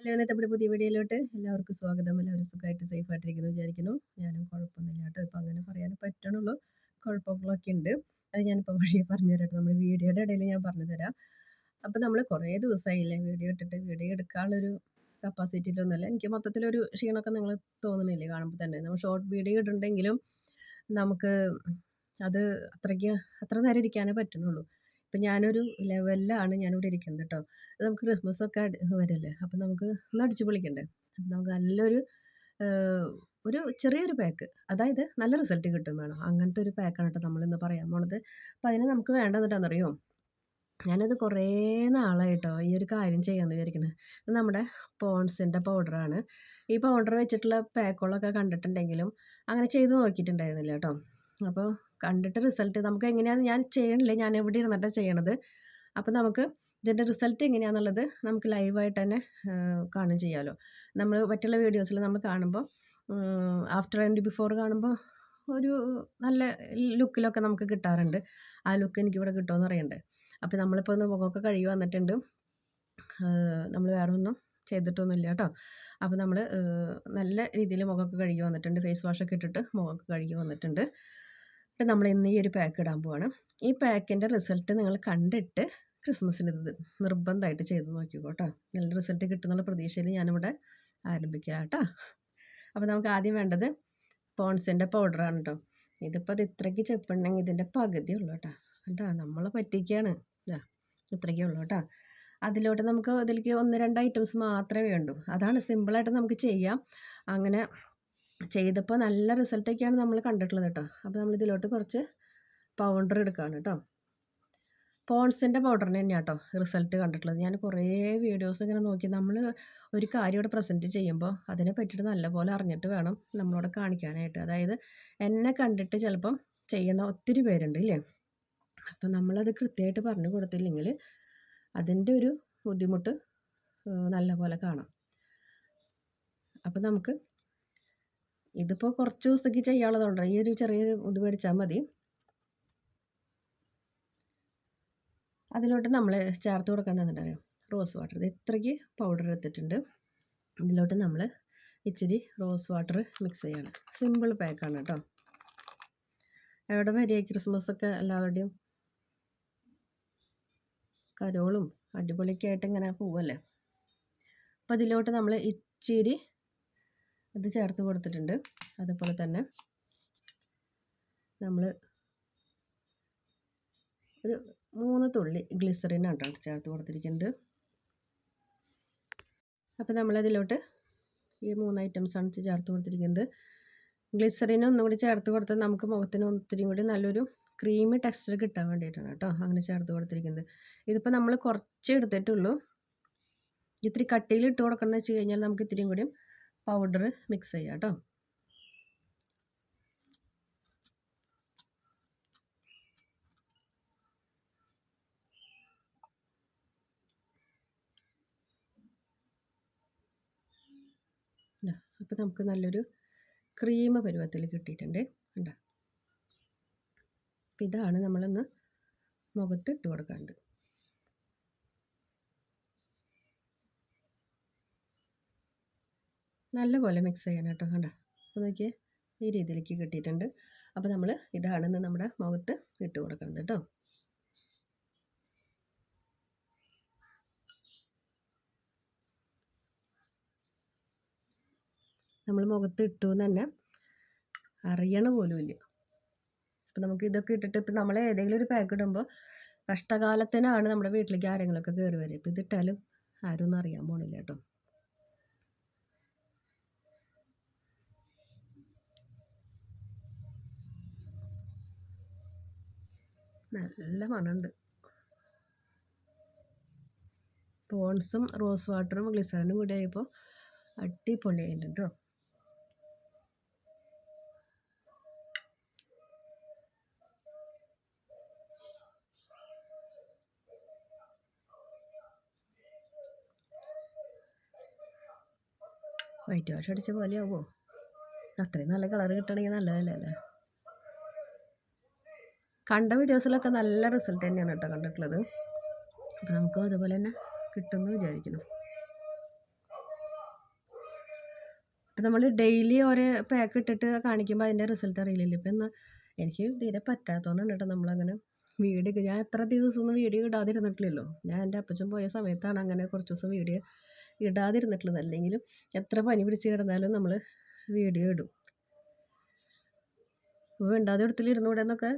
Hello ഇന്നത്തെ പുതിയ വീഡിയോയിലോട്ട് എല്ലാവർക്കും സ്വാഗതം. എല്ലാവരും സുഖമായിട്ട് സേഫ് ആയിട്ടിരിക്കുന്നു വിചാരിക്കുന്നു. ഞാനും കുഴപ്പമൊന്നുമില്ല കേട്ടോ. ഇപ്പം അങ്ങനെ പറയാൻ പറ്റണുള്ളൂ. കുഴപ്പങ്ങളൊക്കെ ഉണ്ട്. അത് ഞാനിപ്പോൾ വഴിയെ പറഞ്ഞു നമ്മുടെ വീഡിയോയുടെ ഇടയിൽ ഞാൻ പറഞ്ഞു തരാം. അപ്പോൾ നമ്മൾ കുറേ ദിവസമായില്ലേ വീഡിയോ ഇട്ടിട്ട് വീഡിയോ എടുക്കാനുള്ളൊരു കപ്പാസിറ്റിയിലൊന്നുമല്ല എനിക്ക് മൊത്തത്തിലൊരു ക്ഷീണമൊക്കെ നിങ്ങൾ തോന്നുന്നില്ലേ കാണുമ്പോൾ തന്നെ. നമ്മൾ ഷോർട്ട് വീഡിയോ ഇടുണ്ടെങ്കിലും നമുക്ക് അത് അത്രയ്ക്ക് അത്ര നേരം ഇരിക്കാനേ പറ്റുന്നുള്ളൂ ഇപ്പം ഞാനൊരു ലെവലിലാണ് ഞാനിവിടെ ഇരിക്കുന്നത് കേട്ടോ നമുക്ക് ക്രിസ്മസൊക്കെ വരല്ലേ? അപ്പം നമുക്ക് ഒന്ന് അടിച്ച് പൊളിക്കണ്ടേ? അപ്പം നമുക്ക് നല്ലൊരു ഒരു ചെറിയൊരു പാക്ക്. അതായത് നല്ല റിസൾട്ട് കിട്ടും വേണം. അങ്ങനത്തെ ഒരു പാക്കാണ് കേട്ടോ നമ്മളിന്ന് പറയാൻ പോണത്. അപ്പം അതിന് നമുക്ക് വേണ്ടത് എന്താണെന്നറിയോ? ഞാനത് കുറേ നാളായിട്ടോ ഈ ഒരു കാര്യം ചെയ്യാമെന്ന് വിചാരിക്കുന്നത് ഇത് നമ്മുടെ പോൺസിന്റെ പൗഡറാണ്. ഈ പൗഡർ വെച്ചിട്ടുള്ള പാക്കുകളൊക്കെ കണ്ടിട്ടുണ്ടെങ്കിലും അങ്ങനെ ചെയ്ത് നോക്കിയിട്ടുണ്ടായിരുന്നില്ല കേട്ടോ അപ്പോൾ കണ്ടിട്ട് റിസൾട്ട് നമുക്ക് എങ്ങനെയാണ് ഞാൻ ചെയ്യണില്ല. ഞാൻ എവിടെ ഇരുന്നിട്ടാണ് ചെയ്യണത്? അപ്പോൾ നമുക്ക് ഇതിന്റെ റിസൾട്ട് എങ്ങനെയാണെന്നുള്ളത് നമുക്ക് ലൈവായിട്ട് തന്നെ കാണും ചെയ്യാമല്ലോ നമ്മൾ മറ്റുള്ള വീഡിയോസിൽ നമ്മൾ കാണുമ്പോൾ ആഫ്റ്റർ ആൻഡ് ബിഫോർ കാണുമ്പോൾ ഒരു നല്ല ലുക്കിലൊക്കെ നമുക്ക് കിട്ടാറുണ്ട്. ആ ലുക്ക് എനിക്കിവിടെ കിട്ടുമെന്ന് അറിയണ്ടേ? അപ്പോൾ നമ്മളിപ്പോൾ ഒന്ന് മുഖമൊക്കെ കഴുകി വന്നിട്ടുണ്ട്. നമ്മൾ വേറെ ഒന്നും ചെയ്തിട്ടൊന്നുമില്ല കേട്ടോ. അപ്പോൾ നമ്മൾ നല്ല രീതിയിൽ മുഖമൊക്കെ കഴുകി വന്നിട്ടുണ്ട്. ഫേസ് വാഷൊക്കെ ഇട്ടിട്ട് മുഖമൊക്കെ കഴുകി വന്നിട്ടുണ്ട്. നമ്മൾ ഇന്ന് ഈ ഒരു പാക്ക് ഇടാൻ പോവാണ്. ഈ പാക്കിന്റെ റിസൾട്ട് നിങ്ങൾ കണ്ടിട്ട് ക്രിസ്മസിന് ഇത് നിർബന്ധമായിട്ട് ചെയ്ത് നോക്കിക്കോട്ടോ നല്ല റിസൾട്ട് കിട്ടുന്നുള്ള പ്രതീക്ഷയിൽ ഞാനിവിടെ ആരംഭിക്കാം കേട്ടോ. അപ്പോൾ നമുക്ക് ആദ്യം വേണ്ടത് പോൺസിന്റെ പൗഡറാണ് കേട്ടോ. ഇതിപ്പോൾ അത് ഇത്രയ്ക്ക് ചെപ്പുണ്ടെങ്കിൽ ഇതിന്റെ പകുതി ഉള്ളൂ കേട്ടോ. കേട്ടോ നമ്മളെ പറ്റിക്കുകയാണ്. ഇത്രയ്ക്കേ ഉള്ളൂ കേട്ടോ. അതിലോട്ട് നമുക്ക് ഇതിലേക്ക് ഒന്ന് രണ്ട് ഐറ്റംസ് മാത്രമേ വേണ്ടൂ. അതാണ് സിമ്പിളായിട്ട് നമുക്ക് ചെയ്യാം. അങ്ങനെ ചെയ്തപ്പോൾ നല്ല റിസൾട്ടൊക്കെയാണ് നമ്മൾ കണ്ടിട്ടുള്ളത് കേട്ടോ. അപ്പോൾ നമ്മൾ ഇതിലോട്ട് കുറച്ച് പൗഡർ എടുക്കുകയാണ് കേട്ടോ. പോൺസിന്റെ പൗഡറിന് തന്നെയാണ് കേട്ടോ റിസൾട്ട് കണ്ടിട്ടുള്ളത്. ഞാൻ കുറേ വീഡിയോസ് ഇങ്ങനെ നോക്കി. നമ്മൾ ഒരു കാര്യം ഇവിടെ പ്രസന്റ് ചെയ്യുമ്പോൾ അതിനെ പറ്റിയിട്ട് നല്ലപോലെ അറിഞ്ഞിട്ട് വേണം നമ്മളോട് കാണിക്കാനായിട്ട്. അതായത് എന്നെ കണ്ടിട്ട് ചിലപ്പം ചെയ്യുന്ന ഒത്തിരി പേരുണ്ട് ഇല്ലേ? അപ്പം നമ്മളത് കൃത്യമായിട്ട് പറഞ്ഞു കൊടുത്തില്ലെങ്കിൽ അതിന്റെ ഒരു ബുദ്ധിമുട്ട് നല്ലപോലെ കാണാം. അപ്പം നമുക്ക് ഇതിപ്പോൾ കുറച്ച് ദിവസത്തേക്ക് ചെയ്യാനുള്ളതുകൊണ്ട് ഈ ഒരു ചെറിയൊരു ഇത് മേടിച്ചാൽ മതി. അതിലോട്ട് നമ്മൾ ചേർത്ത് കൊടുക്കേണ്ടതുണ്ടറിയോ റോസ് വാട്ടർ. ഇത് ഇത്രയ്ക്ക് പൗഡർ എടുത്തിട്ടുണ്ട്. ഇതിലോട്ട് നമ്മൾ ഇച്ചിരി റോസ് വാട്ടർ മിക്സ് ചെയ്യണം. സിമ്പിൾ പാക്കാണ് കേട്ടോ. എവിടെ വരിക ക്രിസ്മസൊക്കെ എല്ലാവരുടെയും? കരോളും അടിപൊളിക്കായിട്ട് ഇങ്ങനെ പോവല്ലേ? അപ്പോൾ ഇതിലോട്ട് നമ്മൾ ഇച്ചിരി ഇത് ചേർത്ത് കൊടുത്തിട്ടുണ്ട്. അതുപോലെ തന്നെ നമ്മൾ ഒരു മൂന്ന് തുള്ളി ഗ്ലിസറിനാണ് കേട്ടോ ചേർത്ത് കൊടുത്തിരിക്കുന്നത്. അപ്പോൾ നമ്മളതിലോട്ട് ഈ മൂന്ന് ഐറ്റംസാണ് ചേർത്ത് കൊടുത്തിരിക്കുന്നത്. ഗ്ലിസറിന് ഒന്നും കൂടി ചേർത്ത് കൊടുത്താൽ നമുക്ക് മുഖത്തിന് ഒത്തിരി കൂടി നല്ലൊരു ക്രീമി ടെക്സ്ചർ കിട്ടാൻ വേണ്ടിയിട്ടാണ് കേട്ടോ അങ്ങനെ ചേർത്ത് കൊടുത്തിരിക്കുന്നത്. ഇതിപ്പോൾ നമ്മൾ കുറച്ച് എടുത്തിട്ടുള്ളൂ. ഇത്തിരി കട്ടിയിൽ ഇട്ട് കൊടുക്കണം വെച്ച് കഴിഞ്ഞാൽ നമുക്ക് ഇത്തിരിയും കൂടിയും പൗഡർ മിക്സ് ചെയ്യാം കേട്ടോ. അപ്പോൾ നമുക്ക് നല്ലൊരു ക്രീം പരുവത്തിൽ കിട്ടിയിട്ടുണ്ട്. കണ്ടോ? അപ്പോൾ ഇതാണ് നമ്മളൊന്ന് മുഖത്ത് ഇട്ട് കൊടുക്കേണ്ടത് നല്ലപോലെ മിക്സ് ചെയ്യണം കേട്ടോ കണ്ടോ? അപ്പോൾ നോക്കിയേ ഈ രീതിയിലേക്ക് കിട്ടിയിട്ടുണ്ട്. അപ്പോൾ നമ്മൾ ഇതാണെന്ന് നമ്മുടെ മുഖത്ത് ഇട്ട് കൊടുക്കണം കേട്ടോ. നമ്മൾ മുഖത്ത് ഇട്ടു എന്ന് തന്നെ അറിയണ പോലുമില്ല അപ്പം നമുക്ക് ഇതൊക്കെ ഇട്ടിട്ട് ഇപ്പം നമ്മൾ ഏതെങ്കിലും ഒരു പാക്ക് ഇടുമ്പോൾ കഷ്ടകാലത്തിനാണ് നമ്മുടെ വീട്ടിലേക്ക് ആരെങ്കിലുമൊക്കെ കയറി വരിക. ഇപ്പം ഇതിട്ടാലും ആരും ഒന്നും അറിയാൻ പോണില്ല കേട്ടോ. നല്ല മണമുണ്ട്. പോൺസും റോസ് വാട്ടറും ഗ്ലിസറിനും കൂടി ആയപ്പോൾ അടിപൊളിയായിട്ടുണ്ട് കേട്ടോ. വൈറ്റ് വാഷ് അടിച്ച പോലെയാവോ അത്രയും നല്ല കളർ കിട്ടണമെങ്കിൽ നല്ലതല്ലേ? അല്ലേ കണ്ട വീഡിയോസിലൊക്കെ നല്ല റിസൾട്ട് തന്നെയാണ് കേട്ടോ കണ്ടിട്ടുള്ളത്. അപ്പോൾ നമുക്കും അതുപോലെ തന്നെ കിട്ടുമെന്ന് വിചാരിക്കുന്നു. അപ്പം നമ്മൾ ഡെയിലി ഒരു പാക്ക് ഇട്ടിട്ട് കാണിക്കുമ്പോൾ അതിന്റെ റിസൾട്ട് അറിയില്ലല്ലോ. ഇപ്പം എന്നാൽ എനിക്ക് തീരെ പറ്റാത്തതുകൊണ്ടാണ് കേട്ടോ നമ്മളങ്ങനെ വീഡിയോ ഞാൻ എത്ര ദിവസമൊന്നും വീഡിയോ ഇടാതിരുന്നിട്ടില്ലല്ലോ. ഞാൻ എന്റെ അപ്പച്ചൻ പോയ സമയത്താണ് അങ്ങനെ കുറച്ച് ദിവസം വീഡിയോ ഇടാതിരുന്നിട്ടുള്ളത്. അല്ലെങ്കിലും എത്ര പനി പിടിച്ച് കിടന്നാലും നമ്മൾ വീഡിയോ ഇടും. അപ്പോൾ ഇണ്ടാതെ ഇടത്തിലിരുന്നൂടെ എന്നൊക്കെ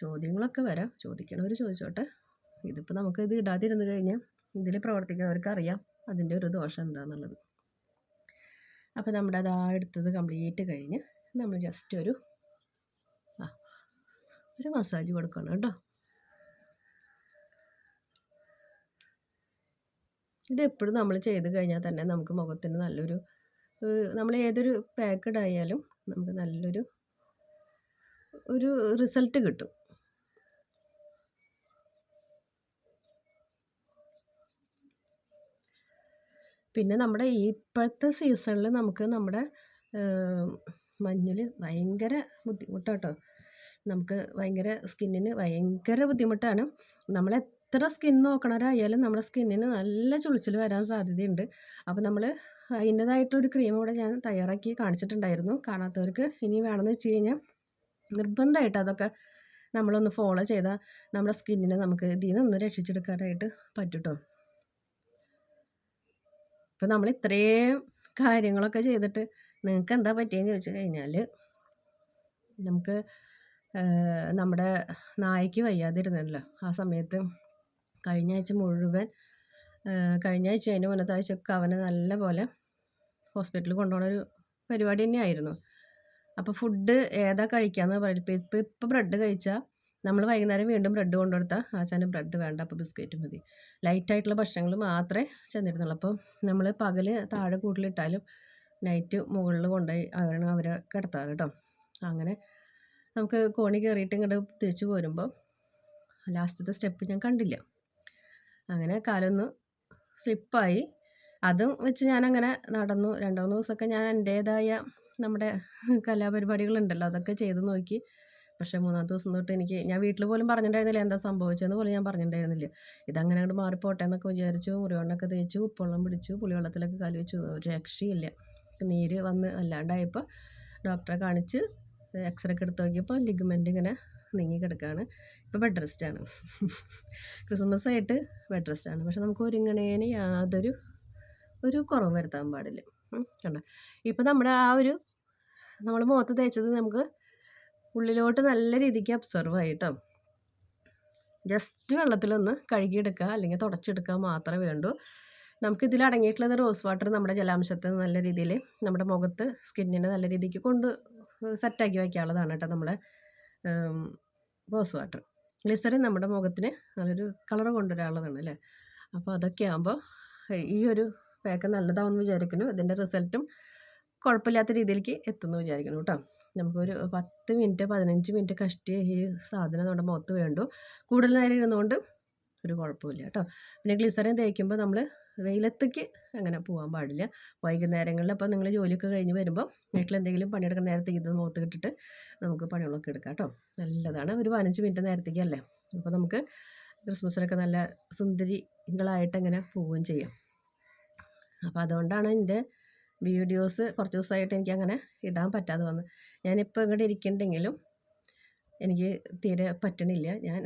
ചോദ്യങ്ങളൊക്കെ വരാം. ചോദിക്കണവർ ചോദിച്ചോട്ടെ. ഇതിപ്പോൾ നമുക്ക് ഇത് ഇടാതിരുന്ന് കഴിഞ്ഞാൽ ഇതിൽ പ്രവർത്തിക്കുന്നവർക്ക് അറിയാം അതിന്റെ ഒരു ദോഷം എന്താണെന്നുള്ളത് അപ്പോൾ നമ്മുടെ അത് എടുത്തത് കംപ്ലീറ്റ് കഴിഞ്ഞ് നമ്മൾ ജസ്റ്റ് ഒരു ആ ഒരു മസാജ് കൊടുക്കണം കേട്ടോ. ഇതെപ്പോഴും നമ്മൾ ചെയ്ത് കഴിഞ്ഞാൽ തന്നെ നമുക്ക് മുഖത്തിന് നല്ലൊരു നമ്മൾ ഏതൊരു പാക്കഡ് ആയാലും നമുക്ക് നല്ലൊരു ഒരു റിസൾട്ട് കിട്ടും. പിന്നെ നമ്മുടെ ഇപ്പോഴത്തെ സീസണിൽ നമുക്ക് നമ്മുടെ മഞ്ഞൾ ഭയങ്കര ബുദ്ധിമുട്ടാട്ടോ. നമുക്ക് ഭയങ്കര സ്കിന്നിന് ഭയങ്കര ബുദ്ധിമുട്ടാണ്. നമ്മൾ എത്ര സ്കിൻ നോക്കണവരായാലും നമ്മുടെ സ്കിന്നിന് നല്ല ചുളിച്ചിൽ വരാൻ സാധ്യതയുണ്ട്. അപ്പോൾ നമ്മൾ അതിന്റേതായിട്ടൊരു ക്രീം കൂടെ ഞാൻ തയ്യാറാക്കി കാണിച്ചിട്ടുണ്ടായിരുന്നു. കാണാത്തവർക്ക് ഇനി വേണമെന്ന് വെച്ച് കഴിഞ്ഞാൽ നിർബന്ധമായിട്ട് അതൊക്കെ നമ്മളൊന്ന് ഫോളോ ചെയ്താൽ നമ്മുടെ സ്കിന്നിനെ നമുക്ക് ഇതിൽ നിന്ന് രക്ഷിച്ചെടുക്കാനായിട്ട് പറ്റും ഇപ്പം നമ്മൾ ഇത്രയും കാര്യങ്ങളൊക്കെ ചെയ്തിട്ട് നിങ്ങൾക്ക് എന്താ പറ്റിയെന്ന് ചോദിച്ചു കഴിഞ്ഞാൽ നമുക്ക് നമ്മുടെ നായ്ക്ക് വയ്യാതിരുന്നല്ലോ. ആ സമയത്ത് കഴിഞ്ഞ ആഴ്ച മുഴുവൻ കഴിഞ്ഞ ആഴ്ച അതിന്റെ മുന്നത്തെ ആഴ്ചയൊക്കെ അവനെ നല്ല പോലെ ഹോസ്പിറ്റലിൽ കൊണ്ടുപോകുന്ന ഒരു പരിപാടി തന്നെയായിരുന്നു. അപ്പോൾ ഫുഡ് ഏതാ കഴിക്കാമെന്ന് എന്ന് ഇപ്പോൾ ഇപ്പോൾ ഇപ്പോൾ ബ്രെഡ് കഴിച്ചാൽ നമ്മൾ വൈകുന്നേരം വീണ്ടും ബ്രെഡ് കൊണ്ടുകൊടുത്താൽ ആശാന് ബ്രെഡ് വേണ്ട അപ്പോൾ ബിസ്ക്കറ്റ് മതി. ലൈറ്റായിട്ടുള്ള ഭക്ഷണങ്ങൾ മാത്രമേ ചെന്നിരുന്നുള്ളൂ. അപ്പോൾ നമ്മൾ പകൽ താഴെ കൂട്ടിലിട്ടാലും നൈറ്റ് മുകളിൽ കൊണ്ടുപോയി അവരാണ് അവരെ കിടത്താറ് കേട്ടോ അങ്ങനെ നമുക്ക് കോണി കയറിയിട്ട് ഇങ്ങോട്ട് തിരിച്ചു പോരുമ്പോൾ ലാസ്റ്റത്തെ സ്റ്റെപ്പ് ഞാൻ കണ്ടില്ല. അങ്ങനെ കാലൊന്ന് സ്ലിപ്പായി അതും വെച്ച് ഞാനങ്ങനെ നടന്നു. രണ്ടു മൂന്ന് ദിവസമൊക്കെ ഞാൻ എന്റേതായ നമ്മുടെ കലാപരിപാടികളുണ്ടല്ലോ അതൊക്കെ ചെയ്ത് നോക്കി. പക്ഷേ മൂന്നാം ദിവസം തൊട്ട് എനിക്ക് ഞാൻ വീട്ടിൽ പോലും പറഞ്ഞിട്ടുണ്ടായിരുന്നില്ല എന്താ സംഭവിച്ചതെന്ന് പോലും ഞാൻ പറഞ്ഞിട്ടുണ്ടായിരുന്നില്ല. ഇതങ്ങനെ അങ്ങോട്ട് മാറിപ്പോട്ടെ എന്നൊക്കെ വിചാരിച്ചു മുറിവെണ്ണൊക്കെ തേച്ചു ഉപ്പുവെള്ളം പിടിച്ചു പുളിവെള്ളത്തിലൊക്കെ കാലി വെച്ചു. രക്ഷയില്ല. നീര് വന്ന് അല്ലാണ്ടായപ്പോൾ ഡോക്ടറെ കാണിച്ച് എക്സ്റേ ഒക്കെ എടുത്ത് നോക്കിയപ്പോൾ ലിഗ്മെന്റ് ഇങ്ങനെ നീങ്ങി കിടക്കുകയാണ് ഇപ്പോൾ ബെഡ് റെസ്റ്റാണ് ക്രിസ്മസ് ആയിട്ട് ബെഡ് റെസ്റ്റാണ് പക്ഷെ നമുക്ക് ഒരുങ്ങണേന് യാതൊരു ഒരു കുറവ് വരുത്താൻ പാടില്ല. കണ്ട? ഇപ്പോൾ നമ്മുടെ ആ ഒരു നമ്മൾ മുഖത്ത് തേച്ചത് നമുക്ക് ഉള്ളിലോട്ട് നല്ല രീതിക്ക് അബ്സർവ് ആയിട്ടോ. ജസ്റ്റ് വെള്ളത്തിലൊന്ന് കഴുകിയെടുക്കുക അല്ലെങ്കിൽ തുടച്ചെടുക്കുക മാത്രമേ വേണ്ടൂ. നമുക്കിതിൽ അടങ്ങിയിട്ടുള്ളത് റോസ് വാട്ടർ നമ്മുടെ ജലാംശത്തെ നല്ല രീതിയിൽ നമ്മുടെ മുഖത്ത് സ്കിന്നിനെ നല്ല രീതിക്ക് കൊണ്ട് സെറ്റാക്കി വയ്ക്കാനുള്ളതാണ് കേട്ടോ നമ്മുടെ റോസ് വാട്ടർ ഗ്ലിസറിൻ നമ്മുടെ മുഖത്തിന് നല്ലൊരു കളർ കൊണ്ടുവരാനുള്ളതാണ് അല്ലേ? അപ്പോൾ അതൊക്കെ ആകുമ്പോൾ ഈ ഒരു പാക്ക് നല്ലതാണെന്ന് വിചാരിക്കുന്നു. ഇതിന്റെ റിസൾട്ടും കുഴപ്പമില്ലാത്ത രീതിയിലേക്ക് എത്തുമെന്ന് വിചാരിക്കുന്നു കേട്ടോ. നമുക്കൊരു പത്ത് മിനിറ്റ് പതിനഞ്ച് മിനിറ്റ് കഷ്ടി ഈ സാധനം നമ്മുടെ മുഖത്ത് വേണ്ടു. കൂടുതൽ നേരം ഇരുന്നുകൊണ്ട് ഒരു കുഴപ്പമില്ല കേട്ടോ. പിന്നെ ഗ്ലിസറിൻ തേക്കുമ്പോൾ നമ്മൾ വെയിലത്തേക്ക് അങ്ങനെ പോകാൻ പാടില്ല. വൈകുന്നേരങ്ങളിൽ അപ്പോൾ നിങ്ങൾ ജോലിയൊക്കെ കഴിഞ്ഞ് വരുമ്പോൾ വീട്ടിൽ എന്തെങ്കിലും പണിയെടുക്കുന്ന നേരത്തെ ഇത് മുഖത്ത് കിട്ടിട്ട് നമുക്ക് പണികളൊക്കെ എടുക്കാം കേട്ടോ. നല്ലതാണ്. ഒരു പതിനഞ്ച് മിനിറ്റ് നേരത്തേക്കല്ലേ അപ്പോൾ നമുക്ക് ക്രിസ്മസിനൊക്കെ നല്ല സുന്ദരികളായിട്ട് അങ്ങനെ പോവുകയും ചെയ്യാം. അപ്പോൾ അതുകൊണ്ടാണ് എന്റെ വീഡിയോസ് കുറച്ച് ദിവസമായിട്ട് എനിക്കങ്ങനെ ഇടാൻ പറ്റാതെ വന്നു. ഞാനിപ്പോൾ ഇങ്ങോട്ട് ഇരിക്കുന്നുണ്ടെങ്കിലും എനിക്ക് തീരെ പറ്റണില്ല. ഞാൻ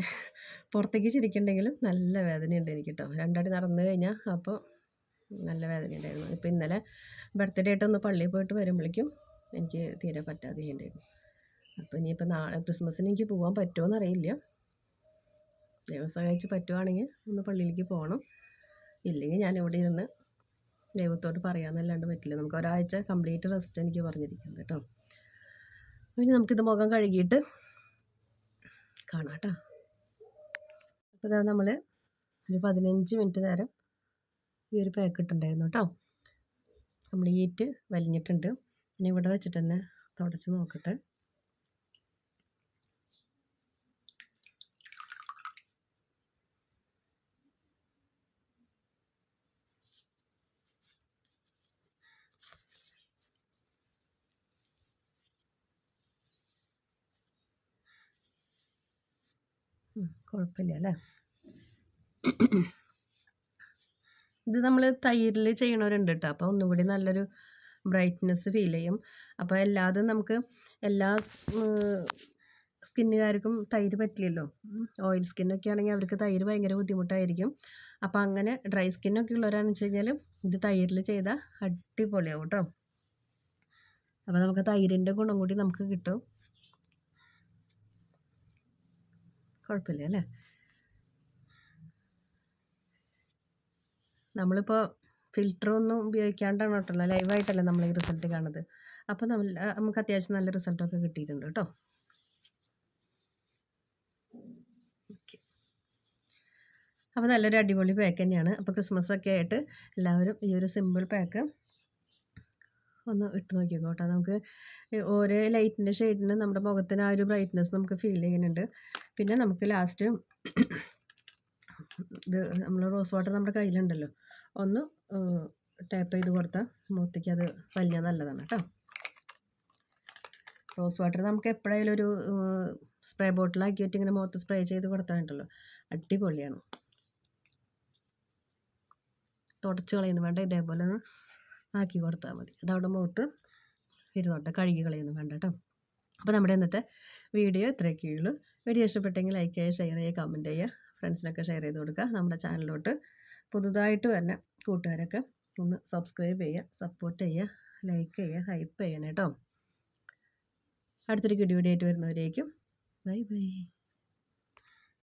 പുറത്തേക്ക് ചിരിക്കണ്ടെങ്കിലും നല്ല വേദനയുണ്ട് എനിക്ക് കേട്ടോ രണ്ടടി നടന്നു കഴിഞ്ഞാൽ അപ്പോൾ നല്ല വേദന ഉണ്ടായിരുന്നു ഇപ്പോൾ ഇന്നലെ ബർത്ത്ഡേ ആയിട്ട് ഒന്ന് പള്ളിയിൽ പോയിട്ട് വരുമ്പോഴേക്കും എനിക്ക് തീരെ പറ്റാതെ ഉണ്ടായിരുന്നു അപ്പോൾ ഇനിയിപ്പോൾ നാളെ ക്രിസ്മസിന് എനിക്ക് പോകാൻ പറ്റുമോ എന്നറിയില്ല ദിവസം സഹായിച്ച് പറ്റുവാണെങ്കിൽ ഒന്ന് പള്ളിയിലേക്ക് പോകണം ഇല്ലെങ്കിൽ ഞാൻ ഇവിടെ ഇരുന്ന് ദൈവത്തോട് പറയാമെന്നല്ലാണ്ട് പറ്റില്ല. നമുക്ക് ഒരാഴ്ച കംപ്ലീറ്റ് റെസ്റ്റ് എനിക്ക് പറഞ്ഞിരിക്കുന്നത് കേട്ടോ. പിന്നെ നമുക്കിത് മുഖം കഴുകിയിട്ട് കാണാം കേട്ടോ. അപ്പോൾ ഇതാ നമ്മൾ ഒരു പതിനഞ്ച് മിനിറ്റ് നേരം ഈ ഒരു പാക്ക് ഇട്ടുണ്ടായിരുന്നു കേട്ടോ. കംപ്ലീറ്റ് വലിഞ്ഞിട്ടുണ്ട്. ഇനി ഇവിടെ വെച്ചിട്ട് തന്നെ തുടച്ച് നോക്കട്ടെ. കുഴപ്പമില്ല അല്ലേ? ഇത് നമ്മൾ തൈരിൽ ചെയ്യണവരുണ്ട് കേട്ടോ അപ്പോൾ ഒന്നും കൂടി നല്ലൊരു ബ്രൈറ്റ്നെസ് ഫീൽ ചെയ്യും. അപ്പോൾ എല്ലാതും നമുക്ക് എല്ലാ സ്കിന്നുകാർക്കും തൈര് പറ്റില്ലല്ലോ. ഓയിൽ സ്കിന്നൊക്കെ ആണെങ്കിൽ അവർക്ക് തൈര് ഭയങ്കര ബുദ്ധിമുട്ടായിരിക്കും. അപ്പോൾ അങ്ങനെ ഡ്രൈ സ്കിന്നൊക്കെ ഉള്ളവരാണെന്ന് വെച്ച് കഴിഞ്ഞാൽ ഇത് തൈരിൽ ചെയ്താൽ അടിപൊളിയാവും കേട്ടോ അപ്പോൾ നമുക്ക് തൈരിന്റെ ഗുണം കൂടി നമുക്ക് കിട്ടും. കുഴപ്പമില്ല അല്ലേ? നമ്മളിപ്പോൾ ഫിൽറ്ററൊന്നും ഉപയോഗിക്കാണ്ടാണ് കേട്ടോ ലൈവായിട്ടല്ല നമ്മൾ ഈ റിസൾട്ട് കാണുന്നത്. അപ്പോൾ നമ്മൾ നമുക്ക് അത്യാവശ്യം നല്ല റിസൾട്ടൊക്കെ കിട്ടിയിട്ടുണ്ട് കേട്ടോ. അപ്പോൾ നല്ലൊരു അടിപൊളി പാക്ക് തന്നെയാണ്. അപ്പോൾ ക്രിസ്മസ് ഒക്കെ ആയിട്ട് എല്ലാവരും ഈ ഒരു സിമ്പിൾ പാക്ക് ഒന്ന് ഇട്ട് നോക്കിക്കോ കേട്ടോ നമുക്ക് ഓരോ ലൈറ്റിന്റെ ഷെയ്ഡിന് നമ്മുടെ മുഖത്തിന് ആ ഒരു ബ്രൈറ്റ്നെസ് നമുക്ക് ഫീൽ ചെയ്യുന്നുണ്ട്. പിന്നെ നമുക്ക് ലാസ്റ്റ് ഇത് നമ്മൾ റോസ് വാട്ടർ നമ്മുടെ കയ്യിലുണ്ടല്ലോ. ഒന്ന് ടാപ്പ് ചെയ്ത് കൊടുത്താൽ മുഖത്തേക്ക് അത് വലിയ നല്ലതാണ് കേട്ടോ. റോസ് വാട്ടർ നമുക്ക് എപ്പോഴായാലും ഒരു സ്പ്രേ ബോട്ടിലാക്കിയിട്ട് ഇങ്ങനെ മുഖത്ത് സ്പ്രേ ചെയ്ത് കൊടുത്താലുണ്ടല്ലോ. അടിപൊളിയാണ്. തുടച്ച് കളയുന്നു വേണ്ട ഇതേപോലെ ആക്കി കൊടുത്താൽ മതി. അതവിടെ മുഖത്ത് ഇരുന്നോട്ടെ കഴുകി കളയുന്നു വേണ്ട കേട്ടോ. അപ്പോൾ നമ്മുടെ ഇന്നത്തെ വീഡിയോ ഇത്രയൊക്കെയുള്ളൂ വീഡിയോ ഇഷ്ടപ്പെട്ടെങ്കിൽ ലൈക്ക് ചെയ്യുക ഷെയർ ചെയ്യുക കമന്റ് ചെയ്യുക ഫ്രണ്ട്സിനൊക്കെ ഷെയർ ചെയ്ത് കൊടുക്കുക. നമ്മുടെ ചാനലിലോട്ട് പുതുതായിട്ട് വരുന്ന കൂട്ടുകാരൊക്കെ ഒന്ന് സബ്സ്ക്രൈബ് ചെയ്യുക സപ്പോർട്ട് ചെയ്യുക ലൈക്ക് ചെയ്യുക ഹൈപ്പ് ചെയ്യണം കേട്ടോ. അടുത്തൊരു കിടി വീഡിയോ ആയിട്ട് വരുന്നവരേക്കും. Bye bye